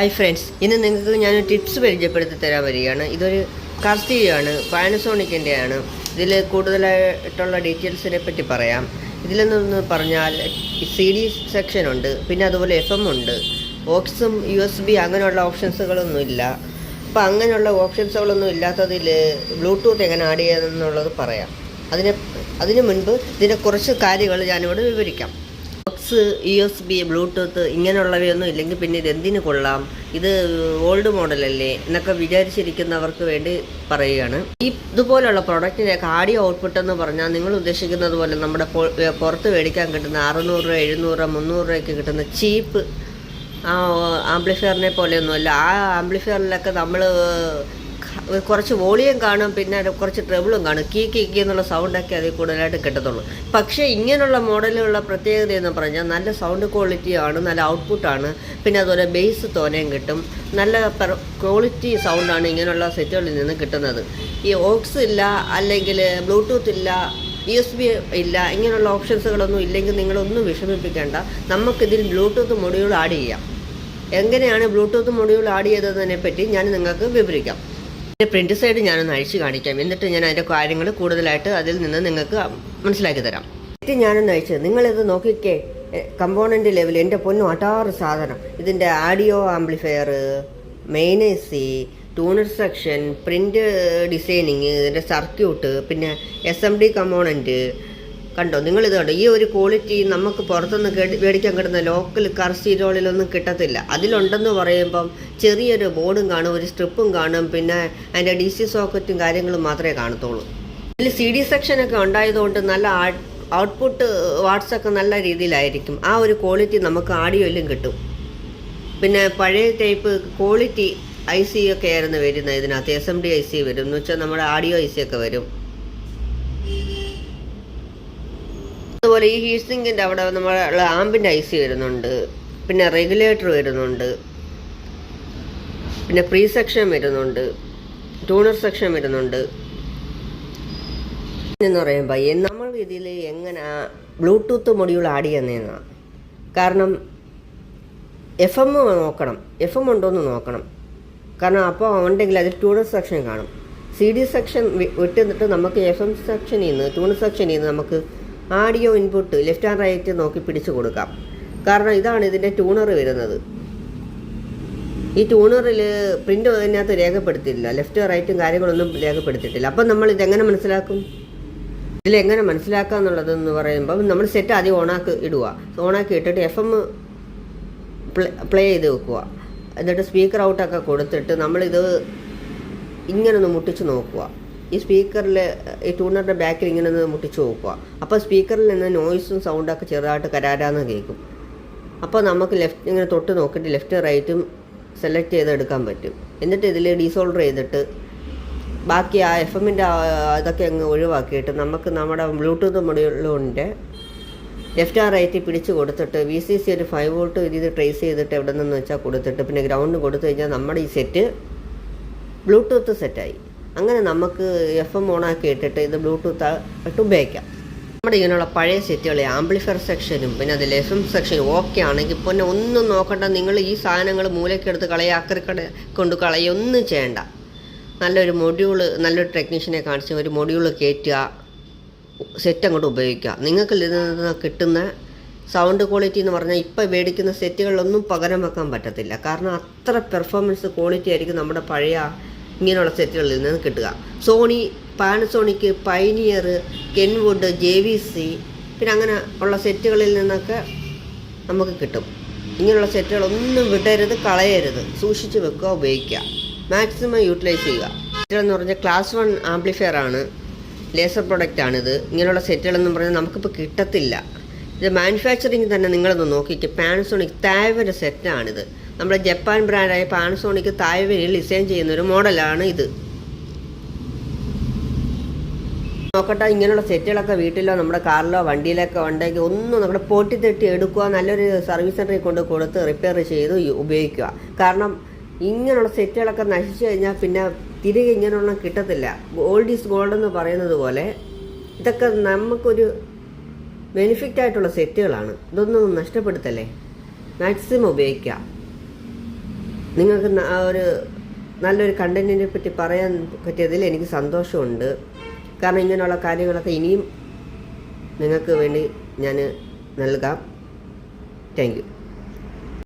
Hi friends ഇന്ന് നിങ്ങൾക്ക് ഞാൻ ടിപ്സ് പരിചയപ്പെടുത്തി തരാൻ വരികയാണ്. ഇതൊരു കർത്തിയാണ് പാനസോണിക്കിന്റെ ആണ് ഇതിൽ കൂടുതലായിട്ടുള്ള ഡീറ്റെയിൽസിനെ പറ്റി പറയാം. ഇതിൽ നിന്ന് പറഞ്ഞാൽ സി ഡി സെക്ഷൻ ഉണ്ട് പിന്നെ അതുപോലെ എഫ് എം ഉണ്ട്. ഓക്സും യു എസ് ബി അങ്ങനെയുള്ള ഓപ്ഷൻസുകളൊന്നും ഇല്ല. അപ്പോൾ അങ്ങനെയുള്ള ഓപ്ഷൻസുകളൊന്നും ഇല്ലാത്തതിൽ ബ്ലൂടൂത്ത് എങ്ങനെ ആഡ് ചെയ്യാമെന്നുള്ളത് പറയാം. അതിന് അതിനു മുൻപ് ഇതിന്റെ കുറച്ച് കാര്യങ്ങൾ ഞാനിവിടെ വിവരിക്കാം. Box U S B Bluetooth ഇങ്ങനെയുള്ളവയൊന്നും ഇല്ലെങ്കിൽ പിന്നെ ഇത് എന്തിനു കൊള്ളാം? ഇത് ഓൾഡ് മോഡലല്ലേ എന്നൊക്കെ വിചാരിച്ചിരിക്കുന്നവർക്ക് വേണ്ടി പറയുകയാണ്. ഈ ഇതുപോലുള്ള പ്രൊഡക്റ്റിന്റെ ആഡിയോ ഔട്ട്പുട്ട് എന്ന് പറഞ്ഞാൽ നിങ്ങൾ ഉദ്ദേശിക്കുന്നത് പോലെ നമ്മുടെ പുറത്ത് മേടിക്കാൻ കിട്ടുന്ന അറുന്നൂറ് രൂപ എഴുന്നൂറ് മുന്നൂറ് രൂപയ്ക്ക് കിട്ടുന്ന ചീപ്പ് ആംപ്ലിഫയറിനെ പോലെയൊന്നുമല്ല. ആ ആംപ്ലിഫയറിലൊക്കെ നമ്മൾ കുറച്ച് വോളിയം കാണും പിന്നെ കുറച്ച് ട്രബിളും കാണും. കീ കീ കീ എന്നുള്ള സൗണ്ടൊക്കെ അതിൽ കൂടുതലായിട്ട് കിട്ടത്തുള്ളൂ. പക്ഷേ ഇങ്ങനെയുള്ള മോഡലുള്ള പ്രത്യേകത എന്ന് പറഞ്ഞാൽ നല്ല സൗണ്ട് ക്വാളിറ്റി ആണ് നല്ല ഔട്ട്പുട്ടാണ് പിന്നെ അതുപോലെ ബേസ് തോനയും കിട്ടും. നല്ല ക്വാളിറ്റി സൗണ്ടാണ് ഇങ്ങനെയുള്ള സെറ്റുകളിൽ നിന്ന് കിട്ടുന്നത്. ഈ ഓക്സ് ഇല്ല അല്ലെങ്കിൽ ബ്ലൂടൂത്ത് ഇല്ല യു എസ് ബി ഇല്ല ഇങ്ങനെയുള്ള ഓപ്ഷൻസുകളൊന്നും ഇല്ലെങ്കിൽ നിങ്ങളൊന്നും വിഷമിപ്പിക്കേണ്ട. നമുക്കിതിൽ ബ്ലൂടൂത്ത് മൊഡ്യൂൾ ആഡ് ചെയ്യാം. എങ്ങനെയാണ് ബ്ലൂടൂത്ത് മൊഡ്യൂൾ ആഡ് ചെയ്തതിനെ പറ്റി ഞാൻ നിങ്ങൾക്ക് വിവരിക്കാം. ഇതിന്റെ പ്രിന്റ് സൈഡ് ഞാനൊന്ന് അഴിച്ചു കാണിക്കാം. എന്നിട്ട് ഞാൻ അതിന്റെ കാര്യങ്ങൾ കൂടുതലായിട്ട് അതിൽ നിന്ന് നിങ്ങൾക്ക് മനസ്സിലാക്കി തരാം. എന്നിട്ട് ഞാനൊന്ന് അയച്ചത് നിങ്ങളിത് നോക്കിക്കേ. കമ്പോണന്റ് ലെവൽ എന്റെ പൊന്നും അട്ടാറ് സാധനം. ഇതിന്റെ ആഡിയോ ആംപ്ലിഫയർ മെയിനേസി ട്യൂണർ സെക്ഷൻ പ്രിന്റ് ഡിസൈനിങ് ഇതിന്റെ സർക്യൂട്ട് പിന്നെ എസ് എം ഡി കമ്പോണന്റ് കണ്ടോ? നിങ്ങളിത് കണ്ടോ? ഈ ഒരു ക്വാളിറ്റി നമുക്ക് പുറത്തുനിന്ന് കേട്ട് മേടിക്കാൻ കിട്ടുന്ന ലോക്കൽ കാർ റോളിലൊന്നും കിട്ടത്തില്ല. അതിലുണ്ടെന്ന് പറയുമ്പം ചെറിയൊരു ബോർഡും കാണും ഒരു സ്ട്രിപ്പും കാണും പിന്നെ അതിന്റെ ഡി സി സോക്കറ്റും കാര്യങ്ങളും മാത്രമേ കാണത്തുള്ളൂ. ഇതിൽ സി ഡി സെക്ഷനൊക്കെ ഉണ്ടായതുകൊണ്ട് നല്ല ഔട്ട്പുട്ട് വാട്സൊക്കെ നല്ല രീതിയിലായിരിക്കും. ആ ഒരു ക്വാളിറ്റി നമുക്ക് ആഡിയോയിലും കിട്ടും. പിന്നെ പഴയ ടൈപ്പ് ക്വാളിറ്റി ഐ സി ഒക്കെ ആയിരുന്നു വരുന്നത് ഇതിനകത്ത്. S M D I C വരും. എന്ന് വെച്ചാൽ നമ്മുടെ ആഡിയോ ഐ സി ഒക്കെ വരും. അതുപോലെ ഈ ഹീറ്റ് സിങ്കിന്റെ അവിടെ നമ്മുടെ ആമ്പിന്റെ ഐ സി വരുന്നുണ്ട്. പിന്നെ റെഗുലേറ്റർ വരുന്നുണ്ട്. പിന്നെ പ്രീ സെക്ഷൻ വരുന്നുണ്ട്. ടൂണർ സെക്ഷൻ വരുന്നുണ്ട്. എന്ന് പറയുമ്പോൾ നമ്മൾ ഇതിൽ എങ്ങനെ ബ്ലൂടൂത്ത് മൊഡ്യൂൾ ആഡ് ചെയ്യുന്നതെന്നാണ് കാരണം എഫ് എം നോക്കണം. എഫ് എം ഉണ്ടോ എന്ന് നോക്കണം. കാരണം അപ്പോൾ ഉണ്ടെങ്കിൽ അതിൽ ട്യൂണർ സെക്ഷൻ കാണും. സി ഡി സെക്ഷൻ വിട്ടുന്നിട്ട് നമുക്ക് എഫ് എം സെക്ഷനിൽ നിന്ന് ട്യൂണർ സെക്ഷനിൽ നിന്ന് നമുക്ക് audio input left and right നോക്കി പിടിച്ചു കൊടുക്കാം. കാരണം ഇതാണ് ഇതിന്റെ ട്യൂണർ വരുന്നത്. ഈ ട്യൂണറിൽ പ്രിന്റ് അതിനകത്ത് രേഖപ്പെടുത്തിയില്ല ലെഫ്റ്റ് റൈറ്റും കാര്യങ്ങളൊന്നും രേഖപ്പെടുത്തിയിട്ടില്ല. അപ്പം നമ്മൾ ഇതെങ്ങനെ മനസ്സിലാക്കും? ഇതിലെങ്ങനെ മനസ്സിലാക്കുക എന്നുള്ളതെന്ന് പറയുമ്പോൾ നമ്മൾ സെറ്റ് ആദ്യം ഓണാക്കി ഇടുക. ഓണാക്കി ഇട്ടിട്ട് എഫ് എം പ്ലേ ചെയ്ത് വെക്കുക. എന്നിട്ട് സ്പീക്കർ ഔട്ടൊക്കെ കൊടുത്തിട്ട് നമ്മളിത് ഇങ്ങനെ ഒന്ന് മുട്ടിച്ച് നോക്കുക. ഈ സ്പീക്കറിൽ ഈ ട്യൂണറിന്റെ ബാക്കിൽ ഇങ്ങനെ ഒന്ന് മുട്ടിച്ച് നോക്കുക. അപ്പോൾ സ്പീക്കറിൽ നിന്ന് നോയ്സും സൗണ്ടൊക്കെ ചെറുതായിട്ട് കരാരാന്ന് കേൾക്കും. അപ്പോൾ നമുക്ക് ലെഫ്റ്റ് ഇങ്ങനെ തൊട്ട് നോക്കിയിട്ട് ലെഫ്റ്റ് റൈറ്റും സെലക്ട് ചെയ്ത് എടുക്കാൻ പറ്റും. എന്നിട്ട് ഇതിൽ ഡീസോൾഡർ ചെയ്തിട്ട് ബാക്കി ആ എഫ് എമ്മിന്റെ അതൊക്കെ അങ്ങ് ഒഴിവാക്കിയിട്ട് നമുക്ക് നമ്മുടെ ബ്ലൂടൂത്ത് മൊഡ്യൂളിന്റെ ലെഫ്റ്റ് ആ റൈറ്റ് പിടിച്ച് കൊടുത്തിട്ട് വി സി സി ഒരു ഫൈവ് വോൾട്ട് ഇത് ട്രേസ് ചെയ്തിട്ട് എവിടെ നിന്ന് വെച്ചാൽ കൊടുത്തിട്ട് പിന്നെ ഗ്രൗണ്ട് കൊടുത്തു കഴിഞ്ഞാൽ നമ്മുടെ ഈ സെറ്റ് ബ്ലൂടൂത്ത് സെറ്റായി അങ്ങനെ നമുക്ക് എഫ് എം ഓണാക്കി ഇട്ടിട്ട് ഇത് ബ്ലൂടൂത്ത് ആയിട്ട് ഉപയോഗിക്കാം. നമ്മുടെ ഇങ്ങനെയുള്ള പഴയ സെറ്റുകൾ ആംപ്ലിഫയർ സെക്ഷനും പിന്നെ അതിൽ എഫ് എം സെക്ഷനും ഓക്കെ ആണെങ്കിൽ പിന്നെ ഒന്നും നോക്കണ്ട. നിങ്ങൾ ഈ സാധനങ്ങൾ മൂലക്കെടുത്ത് കളയുക അക്കറിക്കട കൊണ്ട് കളയുക ഒന്നും ചെയ്യണ്ട. നല്ലൊരു മൊഡ്യൂൾ നല്ലൊരു ടെക്നീഷ്യനെ കാണിച്ച് ഒരു മൊഡ്യൂൾ കയറ്റുക സെറ്റ് അങ്ങോട്ട് ഉപയോഗിക്കുക. നിങ്ങൾക്ക് കിട്ടുന്ന സൗണ്ട് ക്വാളിറ്റി എന്ന് പറഞ്ഞാൽ ഇപ്പോൾ മേടിക്കുന്ന സെറ്റുകളിലൊന്നും പകരം വെക്കാൻ പറ്റത്തില്ല. കാരണം അത്ര പെർഫോമൻസ് ക്വാളിറ്റി ആയിരിക്കും നമ്മുടെ പഴയ ഇങ്ങനെയുള്ള സെറ്റുകളിൽ നിന്ന് കിട്ടുക. Sony Panasonic Pioneer Kenwood J V C പിന്നെ അങ്ങനെ ഉള്ള സെറ്റുകളിൽ നിന്നൊക്കെ നമുക്ക് കിട്ടും. ഇങ്ങനെയുള്ള സെറ്റുകളൊന്നും വിടരുത് കളയരുത്. സൂക്ഷിച്ച് വെക്കുക ഉപയോഗിക്കുക. മാക്സിമം യൂട്ടിലൈസ് ചെയ്യുക. സെറ്റുകളെന്ന് പറഞ്ഞാൽ ക്ലാസ് വൺ ആംപ്ലിഫയർ ആണ്. ലേസർ പ്രൊഡക്റ്റ് ആണിത്. ഇങ്ങനെയുള്ള സെറ്റുകളെന്ന് പറഞ്ഞാൽ നമുക്കിപ്പോൾ കിട്ടത്തില്ല. ഇത് മാനുഫാക്ചറിങ് തന്നെ നിങ്ങളൊന്ന് നോക്കിയിട്ട് പാനസോണിക് തായ്വര സെറ്റാണിത്. നമ്മുടെ ജപ്പാൻ ബ്രാൻഡായ പാനസോണിക് തായ്വനിൽ ഡിസൈൻ ചെയ്യുന്ന ഒരു മോഡലാണ് ഇത്. നോക്കട്ടെ ഇങ്ങനെയുള്ള സെറ്റുകളൊക്കെ വീട്ടിലോ നമ്മുടെ കാറിലോ വണ്ടിയിലൊക്കെ ഉണ്ടെങ്കിൽ ഒന്നും നമ്മുടെ പൊട്ടി തെട്ടി എടുക്കുക നല്ലൊരു സർവീസ് സെന്ററിൽ കൊണ്ട് കൊടുത്ത് റിപ്പയർ ചെയ്ത് ഉപയോഗിക്കുക. കാരണം ഇങ്ങനെയുള്ള സെറ്റുകളൊക്കെ നശിച്ചു കഴിഞ്ഞാൽ പിന്നെ തിരികെ ഇങ്ങനെയുള്ള കിട്ടത്തില്ല. ഗോൾഡ് ഈസ് ഗോൾഡ് എന്ന് പറയുന്നത് പോലെ ഇതൊക്കെ നമുക്കൊരു ബെനിഫിറ്റ് ആയിട്ടുള്ള സെറ്റുകളാണ്. ഇതൊന്നും നഷ്ടപ്പെടുത്തല്ലേ? മാക്സിമം ഉപയോഗിക്കുക. നിങ്ങൾക്ക് ഒരു നല്ലൊരു കണ്ടന്റിനെ പറ്റി പറയാൻ പറ്റിയതിൽ എനിക്ക് സന്തോഷമുണ്ട്. കാരണം ഇങ്ങനെയുള്ള കാര്യങ്ങളൊക്കെ ഇനിയും നിങ്ങൾക്ക് വേണ്ടി ഞാൻ നൽകാം. Thank you